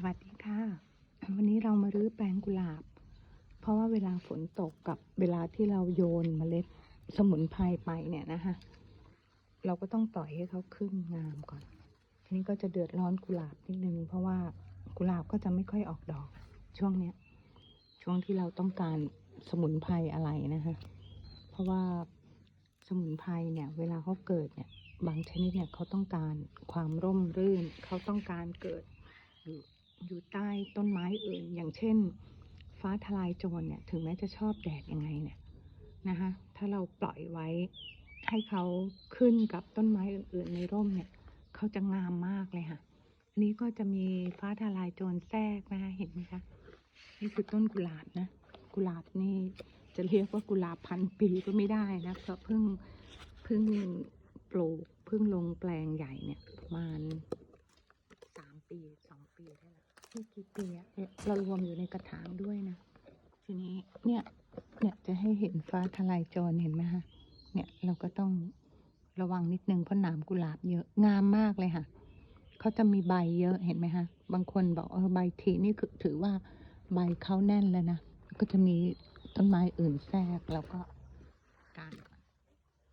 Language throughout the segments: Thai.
สวัสดีค่ะ วันนี้เรามารื้อแปลงกุหลาบ เพราะว่าเวลาฝนตกกับเวลาที่เราโยนเมล็ดสมุนไพรไปเนี่ยนะคะเราก็ต้องปล่อยให้เขาขึ้นงามก่อนทีนี้ก็จะเดือดร้อนกุหลาบนิดนึง เพราะว่ากุหลาบก็จะไม่ค่อยออกดอก ช่วงเนี้ย ช่วงที่เราต้องการสมุนไพรอะไรนะคะเพราะว่าสมุนไพรเนี่ย เวลาเขาเกิดเนี่ยบางชนิดเนี่ยเขาต้องการความร่มรื่น เขาต้องการเกิดอยู่ อยู่ใต้ต้นไม้อื่น อย่างเช่น ฟ้าทลายโจรเนี่ย ถึงแม้จะชอบแดดยังไงเนี่ยนะคะถ้าเราปล่อยไว้ให้เขาขึ้นกับต้นไม้อื่น ๆ ในร่มเนี่ยเขาจะงามมากเลยค่ะ อันนี้ก็จะมีฟ้าทลายโจรแทรกนะคะเห็นไหมคะนี่คือต้นกุหลาบนะ กุหลาบนี่จะเรียกว่ากุหลาบพันปีก็ไม่ได้นะเพราะเพิ่งเพิ่งปลูกเพิ่งลงแปลงใหญ่เนี่ยประมาณสามปีสองปีได้แล้ว นี่กี่ปีอะเรารวมอยู่ในกระถางด้วยนะ ทีนี้เนี่ย เนี่ยจะให้เห็นฟ้าทลายโจรเห็นไหมคะเนี่ยเราก็ต้องระวังนิดนึงเพราะหนามกุหลาบเยอะงามมากเลยค่ะเขาจะมีใบเยอะเห็นไหมคะบางคนบอกเออใบทีนี่คือถือว่าใบเขาแน่นแล้วนะก็จะมีต้นไม้อื่นแทรกแล้วก็การ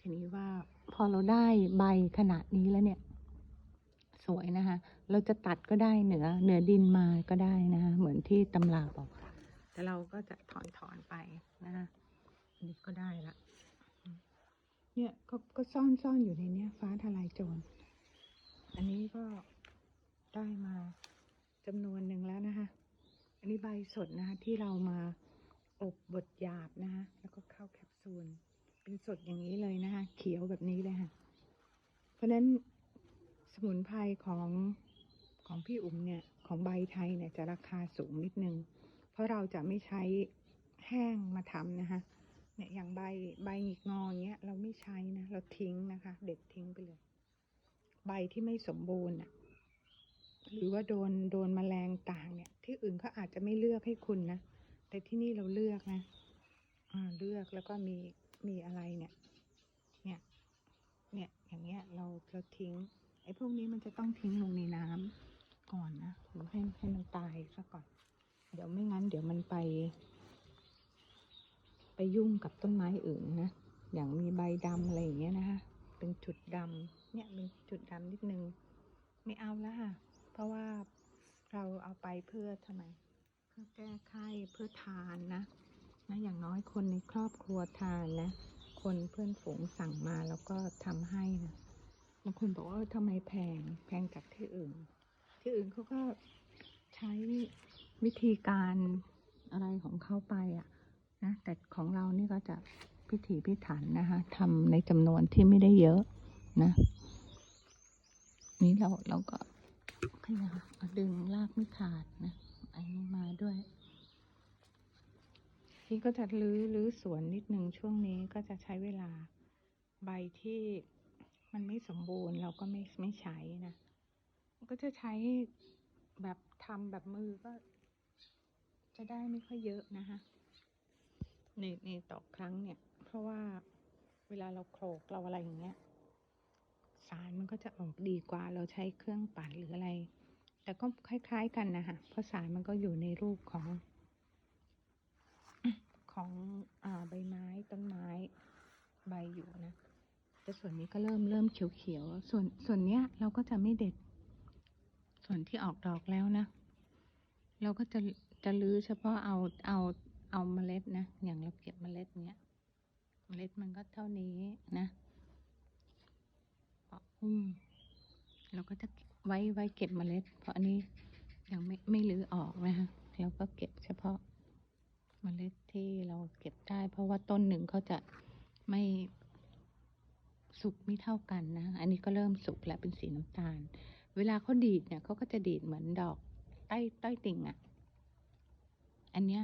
ทีนี้ว่าพอเราได้ใบขนาดนี้แล้วเนี่ย สวยนะคะ เราจะตัดก็ได้เหนือเหนือดินมาก็ได้นะคะเหมือนที่ตำราบอกแต่เราก็จะถอนถอนไปนะคะอันนี้ก็ได้ละ เนี่ยก็ก็ซ่อนซ่อนอยู่ในเนี้ย ฟ้าทลายโจร อันนี้ก็ได้มาจำนวนหนึ่งแล้วนะคะ อันนี้ใบสดนะคะ ที่เรามาอบบดหยาบนะคะ แล้วก็เข้าแคปซูล เป็นสดอย่างนี้เลยนะคะ เขียวแบบนี้เลยค่ะ เพราะนั้น สมุนไพรของของพี่อุ๋มเนี่ย ของใบไทยเนี่ยจะราคาสูงนิดนึง เพราะเราจะไม่ใช้แห้งมาทำนะคะเนี่ยอย่างใบใบหงิกงอเงี้ย เราไม่ใช้นะ เราทิ้งนะคะ เด็ดทิ้งไปเลย ใบที่ไม่สมบูรณ์อะหรือว่าโดนโดนแมลงต่างเนี่ย ที่อื่นเขาอาจจะไม่เลือกให้คุณนะ แต่ที่นี่เราเลือกนะ อ่าเลือกแล้วก็มีมีอะไรเนี่ย เนี่ย เนี่ยอย่างเงี้ยเราเราทิ้ง ไอ้พวกนี้มันจะต้องทิ้งลงในน้ำก่อนนะหรือให้ให้มันตายซะก่อน เดี๋ยวไม่งั้น เดี๋ยวมันไป ไปยุ่งกับต้นไม้อื่นนะอย่างมีใบดำอะไรอย่างเงี้ยนะคะเป็นจุดดำเนี่ยเป็นจุดดำนิดนึง ไม่เอาแล้วค่ะ เพราะว่าเราเอาไปเพื่อทำไม เพื่อแก้ไข้เพื่อทานนะนะอย่างน้อยคนในครอบครัวทานนะ คนเพื่อนฝูงสั่งมาแล้วก็ทำให้นะ บางคนบอกว่าทำไมแพงแพงจากที่อื่น ที่อื่นเขาก็ใช้วิธีการอะไรของเขาไปอะนะแต่ของเรานี่ก็จะพิถีพิถันนะคะทำในจำนวนที่ไม่ได้เยอะนะ นี้เราเราก็พยายามดึงลากไม่ขาดนะไอันนี้มาด้วยนี่ก็จะลื้อลื้อสวนนิดนึงช่วงนี้ก็จะใช้เวลาใบที่ มันไม่สมบูรณ์เราก็ไม่ไม่ใช้นะก็จะใช้แบบทำแบบมือก็ จะได้ไม่ค่อยเยอะนะคะในในต่อครั้งเนี่ย เพราะว่าเวลาเราโขลกเราอะไรอย่างเงี้ย สารมันก็จะออกดีกว่าเราใช้เครื่องปั่นหรืออะไร แต่ก็คล้าย ๆ กันนะคะเพราะสารมันก็อยู่ในรูปของ ของอาใบไม้ต้นไม้ใบอยู่นะ แต่ส่วนนี้ก็เริ่มเริ่มเขียวๆ ส่วนส่วนเนี้ยเราก็จะไม่เด็ด ส่วนที่ออกดอกแล้วนะ เราก็จะจะลื้อเฉพาะเอาเอาเอาเมล็ดนะ อย่างเราเก็บเมล็ดเนี้ย เมล็ดมันก็เท่านี้นะปอกหุ้มเราก็จะไว้ไว้เก็บเมล็ด เพราะอันนี้ยังไม่ไม่ลื้อออกนะคะเราก็เก็บเฉพาะเมล็ดที่เราเก็บได้ เพราะว่าต้นหนึ่งเขาจะไม่ สุกไม่เท่ากันนะ อันนี้ก็เริ่มสุกแล้วเป็นสีน้ำตาล เวลาเขาดีดเนี่ยเขาก็จะดีดเหมือนดอกใต้ใต้ติ่งอะ่ะ อันเนี้ย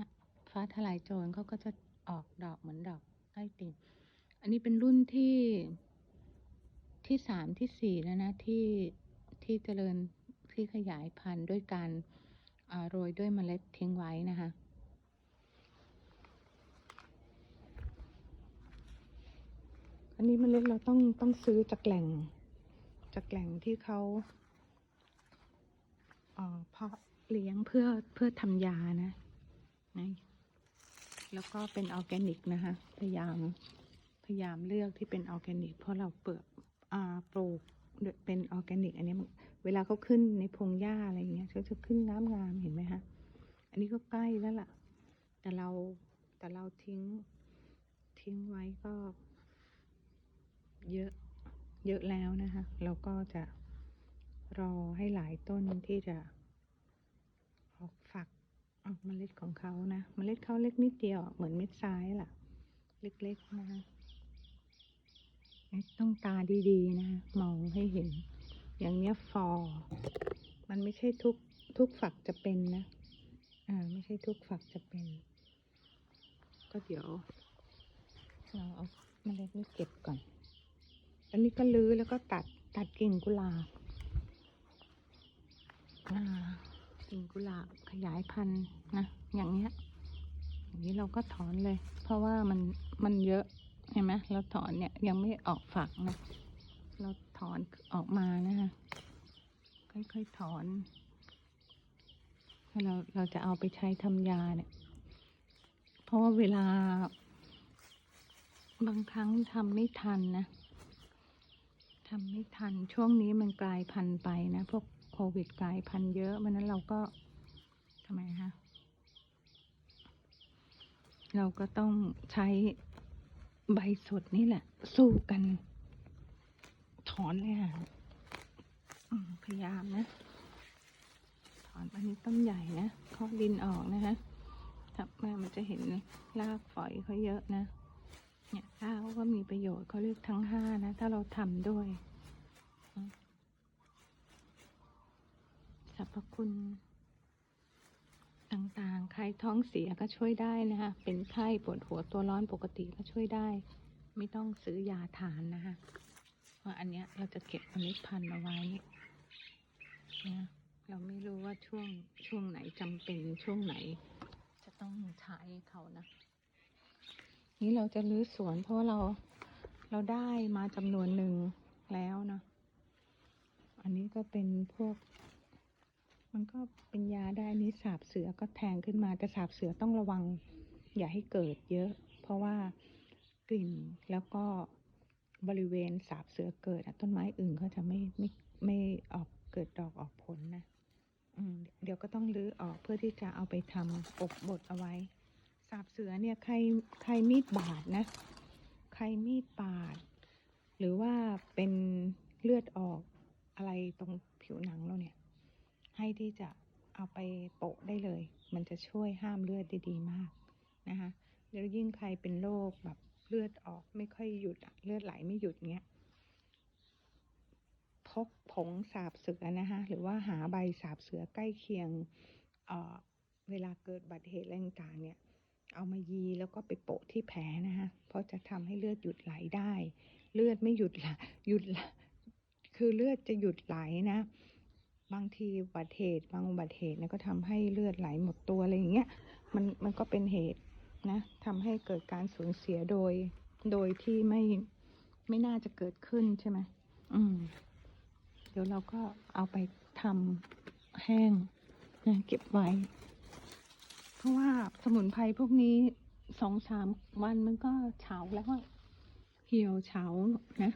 ฟ้าทลายโจรเขาก็จะออกดอกเหมือนดอกใต้ติ่ง อันนี้เป็นรุ่นที่ที่สามที่สี่แล้วนะที่ที่เจริญที่ขยายพันธุ์ด้วยการอ่าโรยด้วยเมล็ดทิ้งไว้นะคะ อันนี้มเมล็ดเราต้องต้องซื้อจากแหล่งจากแหล่งที่เขาเอ่อเพาะเลี้ยงเพื่อเพื่อทำยานะนะแล้วก็เป็นออร์แกนิกนะคะพยายามพยายามเลือกที่เป็นออร์แกนิก เพราะเราเปลือกอ่าปลูกเป็นออร์แกนิก อันนี้เวลาเขาขึ้นในพงหญ้าอะไรอย่างเงี้ยเขาจะขึ้นงามงามเห็นไหมคะอันนี้ก็ใกล้แล้วล่ะ แต่เราแต่เราทิ้งทิ้งไว้ก็ เยอะเยอะแล้วนะคะเราก็จะรอให้หลายต้นที่จะออกฝักออกเมล็ดของเขานะเมล็ดเขาเล็กนิดเดียวเหมือนเม็ดทรายล่ะ เล็กๆนะคะต้องตาดีๆนะคะมองให้เห็น อย่างเนี้ยฟอร์มันไม่ใช่ทุกทุกฝักจะเป็นนะอ่าไม่ใช่ทุกฝักจะเป็น ก็เดี๋ยวเราเอาเมล็ดนี้เก็บก่อน อันนี้ก็ลื้อแล้วก็ตัดตัดกิ่งกุหลาบอ่ากิ่งกุหลาบขยายพันธุ์นะ อย่างเนี้ยอย่างนี้เราก็ถอนเลย เพราะว่ามันมันเยอะเห็นไหมเราถอนเนี่ยยังไม่ออกฝักนะ เราถอนออกมานะคะค่อยๆถอนแล้เราเราจะเอาไปใช้ทำยาเนี่ย เพราะว่าเวลา บางครั้งทำไม่ทันนะ ทำไม่ทันช่วงนี้มันกลายพันธุ์ไปนะ พวกโควิดกลายพันธุ์เยอะมันนั้นเราก็ทำไมคะเราก็ต้องใช้ใบสดนี่แหละ สู้กัน ถอนเลยค่ะพยายามนะ ถอนอันนี้ต้นใหญ่นะเคาะดินออกนะคะถ้าแม่มันจะเห็นรากฝอยเขาเยอะนะ เนี่ยรากเขาก็มีประโยชน์เขาเรียกทั้งห้านะ ถ้าเราทำด้วยสรรพคุณ ต่างๆ ใครท้องเสียก็ช่วยได้นะคะ เป็นไข้ปวดหัวตัวร้อนปกติก็ช่วยได้ ไม่ต้องซื้อยาทานนะคะเพราะอันเนี้ยเราจะเก็บเมล็ดพันธ์เอาไว้นะเราไม่รู้ว่าช่วงช่วงไหนจำเป็นช่วงไหน จะต้องใช้เขานะ นี้เราจะรื้อสวนเพราะว่าเราเราได้มาจำนวนหนึ่งแล้วนะ อันนี้ก็เป็นพวก มันก็เป็นยาได้อันนี้สาบเสือก็แทงขึ้นมาแต่สาบเสือต้องระวัง อย่าให้เกิดเยอะ เพราะว่ากลิ่นแล้วก็บริเวณสาบเสือเกิดต้นไม้อื่นเขาจะไม่ไม่ไม่ออกเกิดดอกออกผลนะ อืม เดี๋ยวก็ต้องรื้อออกเพื่อที่จะเอาไปทำอบบดเอาไว้ สาบเสือเนี่ยใครใครมีดบาดนะ ใครมีดบาด หรือว่าเป็นเลือดออกอะไรตรงผิวหนังเราเนี่ย ให้ที่จะเอาไปโปะได้เลย มันจะช่วยห้ามเลือดได้ดีมากนะคะแล้วยิ่งใครเป็นโรคแบบเลือดออกไม่ค่อยหยุดเลือดไหลไม่หยุดเงี้ยพกผงสาบเสือนะคะหรือว่าหาใบสาบเสือใกล้เคียงเเวลาเกิดบัติเหตุอะไรต่างเนี่ย เอามายีแล้วก็ไปโปะที่แผลนะคะเพราะจะทำให้เลือดหยุดไหลได้ เลือดไม่หยุดไหลหยุดไหลคือเลือดจะหยุดไหลนะ บางทีอุบัติเหตุบางอุบัติเหตุเนี่ยก็ทำให้เลือดไหลหมดตัวอะไรอย่างเงี้ยมันมันก็เป็นเหตุนะทำให้เกิดการสูญเสียโดย โดยที่ไม่ไม่น่าจะเกิดขึ้นใช่ไหมอืม เดี๋ยวเราก็เอาไปทำแห้งนะเก็บไว้ เพราะว่าสมุนไพรพวกนี้สองสามวันมันก็เฉาแล้วเหี่ยวเฉานะ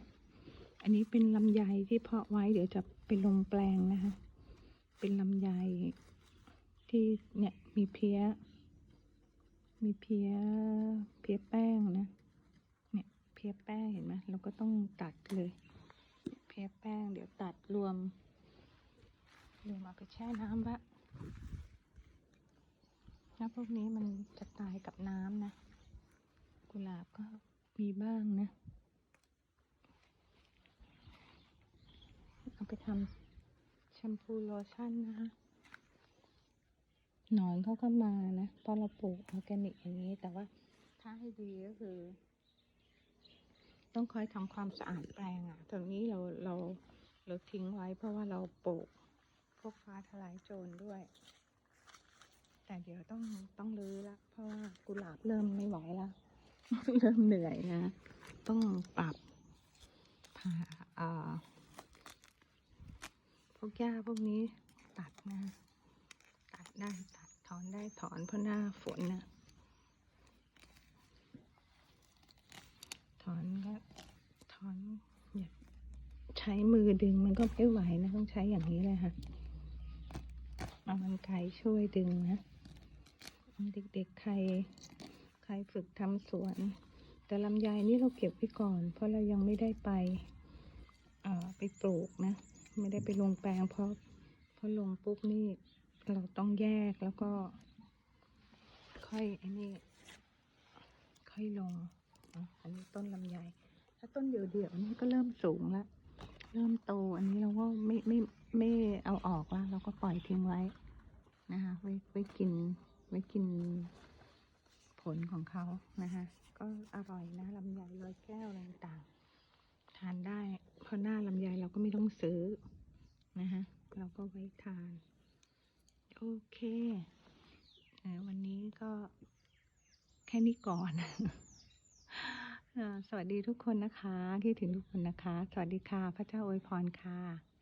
อันนี้เป็นลำไยที่เพาะไว้เดี๋ยวจะไปลงแปลงนะคะ เป็นลำไยที่เนี่ยมีเพี้ย มีเพี้ยเพี้ยแป้งนะ เนี่ยเพี้ยแป้งเห็นไหมเราก็ต้องตัดเลย เพี้ยแป้งเดี๋ยวตัดรวมรวมเอาไปแช่น้ำละ แล้วพวกนี้มันจะตายกับน้ำนะ กุหลาบก็มีบ้างนะ เอาไปทำแชมพูโลชั่นนะคะหนอนเขาก็มานะเพราะเราปลูกออร์แกนิกอย่างนี้ แต่ว่าถ้าให้ดีก็คือ ต้องคอยทำความสะอาดแปลงอะ่ะตรงนี้เราเราเราทิ้งไว้เพราะว่าเราปลูกพวกฟ้าทลายโจรด้วย แต่เดี๋ยวต้องต้องรื้อละเพราะว่ากุหลาบเริ่มไม่ไหวละเริ่มเหนื่อยนะ ต้องปรับผ่าอ่าพวกหญ้าพวกนี้ตัดนะตัดได้ตัดถอนได้ถอนเพราะหน้าฝนนะถอนก็ถอนอย่าใช้มือดึงมันก็ไม่ไหวนะ ต้องใช้อย่างนี้เลยค่ะเอามันไกรช่วยดึงนะ เด็กๆ ใคร ใครฝึกทำสวน แต่ลำไยนี่เราเก็บไว้ก่อน เพราะเรายังไม่ได้ไปไปปลูกนะ ไม่ได้ไปลงแปลง เพราะเพราะลงปุ๊บนี่เราต้องแยกแล้วก็ ค่อยไอ้นี่ค่อยลงอันนี้ต้นลำไยถ้าต้นเดี่ยวๆนี่ก็เริ่มสูงแล้วเริ่มโตอันนี้เราก็ไม่ไม่ไม่เอาออกล้วเราก็ปล่อยทิ้งไว้นะคะไว้ไว้กิน ไว้กินผลของเขานะคะก็อร่อยนะลำไยร้อยแก้วอะไรต่างๆทานได้เพราะหน้าลำไยเราก็ไม่ต้องซื้อนะคะเราก็ไว้ทาน โอเคอวันนี้ก็แค่นี้ก่อนสวัสดีทุกคนนะคะที่ถึงทุกคนนะคะ สวัสดีค่ะ พระเจ้าอวยพรค่ะ